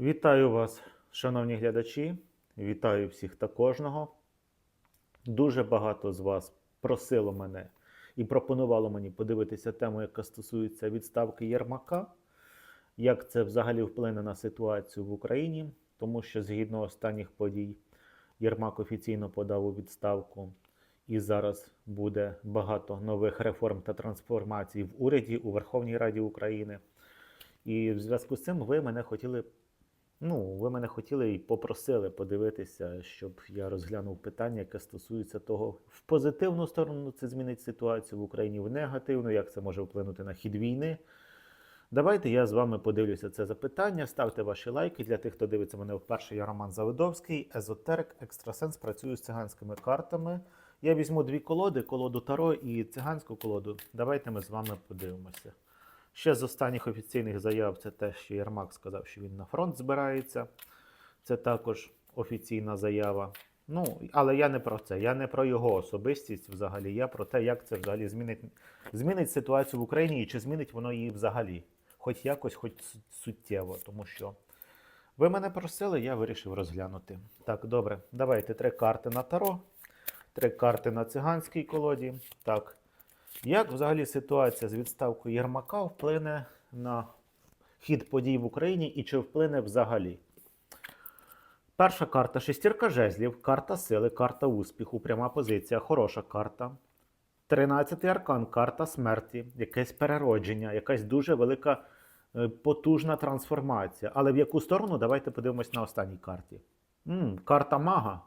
Вітаю вас, шановні глядачі. Вітаю всіх та кожного. Дуже багато з вас просило мене і пропонувало мені подивитися тему, яка стосується відставки Єрмака. Як це взагалі вплине на ситуацію в Україні, тому що згідно останніх подій Єрмак офіційно подав у відставку, і зараз буде багато нових реформ та трансформацій в уряді у Верховній Раді України. І в зв'язку з цим ви мене хотіли Ну, ви мене хотіли і попросили подивитися, щоб я розглянув питання, яке стосується того, в позитивну сторону це змінить ситуацію в Україні, в негативну, як це може вплинути на хід війни. Давайте я з вами подивлюся це запитання. Ставте ваші лайки. Для тих, хто дивиться мене вперше, я Роман Завидовський, езотерик, екстрасенс, працюю з циганськими картами. Я візьму дві колоди: колоду Таро і циганську колоду. Давайте ми з вами подивимося. Ще з останніх офіційних заяв це те, що Єрмак сказав, що він на фронт збирається. Це також офіційна заява. Ну, але я не про це. Я не про його особистість взагалі. Я про те, як це взагалі змінить, змінить ситуацію в Україні і чи змінить воно її взагалі. Хоч якось, хоч суттєво. Тому що ви мене просили, я вирішив розглянути. Так, добре, давайте три карти на таро, три карти на циганській колоді. Так. Як взагалі ситуація з відставкою Єрмака вплине на хід подій в Україні і чи вплине взагалі? Перша карта шестірка жезлів, карта сили, карта успіху, пряма позиція, хороша карта. Тринадцятий аркан, карта смерті, якесь переродження, якась дуже велика е, потужна трансформація. Але в яку сторону? Давайте подивимось на останній карті. м карта мага.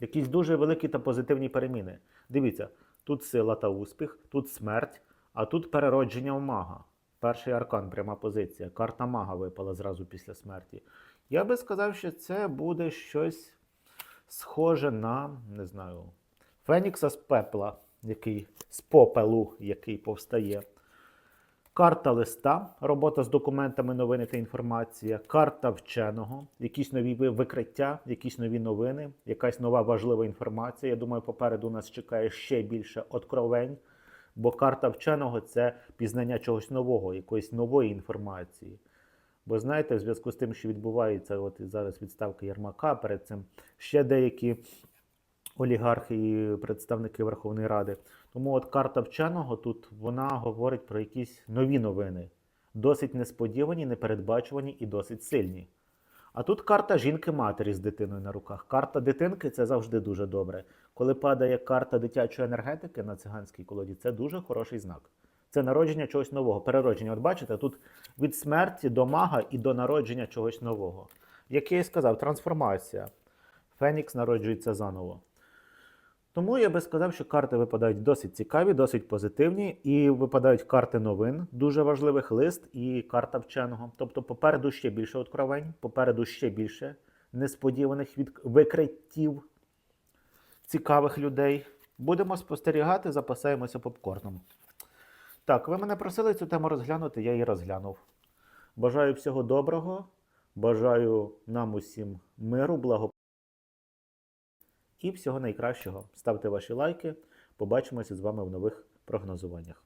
Якісь дуже великі та позитивні переміни. Дивіться, тут сила та успіх, тут смерть, а тут переродження в мага. Перший аркан, пряма позиція. Карта мага випала зразу після смерті. Я би сказав, що це буде щось схоже на, не знаю, Фенікса з пепла, який з попелу, який повстає. Карта листа, робота з документами, новини та інформація, карта вченого, якісь нові викриття, якісь нові новини, якась нова важлива інформація. Я думаю, попереду нас чекає ще більше откровень, бо карта вченого це пізнання чогось нового, якоїсь нової інформації. Бо знаєте, в зв'язку з тим, що відбувається от зараз відставка Єрмака, перед цим ще деякі олігархи і представники Верховної Ради. Тому от карта вченого тут вона говорить про якісь нові новини, досить несподівані, непередбачувані і досить сильні. А тут карта жінки-матері з дитиною на руках. Карта дитинки це завжди дуже добре. Коли падає карта дитячої енергетики на циганській колоді, це дуже хороший знак. Це народження чогось нового, переродження. От бачите, тут від смерті до мага і до народження чогось нового. Як я і сказав, трансформація. Фенікс народжується заново. Тому я би сказав, що карти випадають досить цікаві, досить позитивні, і випадають карти новин, дуже важливих лист і карта вченого. Тобто попереду ще більше откровень, попереду ще більше несподіваних від... викриттів цікавих людей. Будемо спостерігати, запасаємося попкорном. Так, ви мене просили цю тему розглянути, я її розглянув. Бажаю всього доброго, бажаю нам усім миру, благополуччя і всього найкращого. Ставте ваші лайки. Побачимося з вами в нових прогнозуваннях.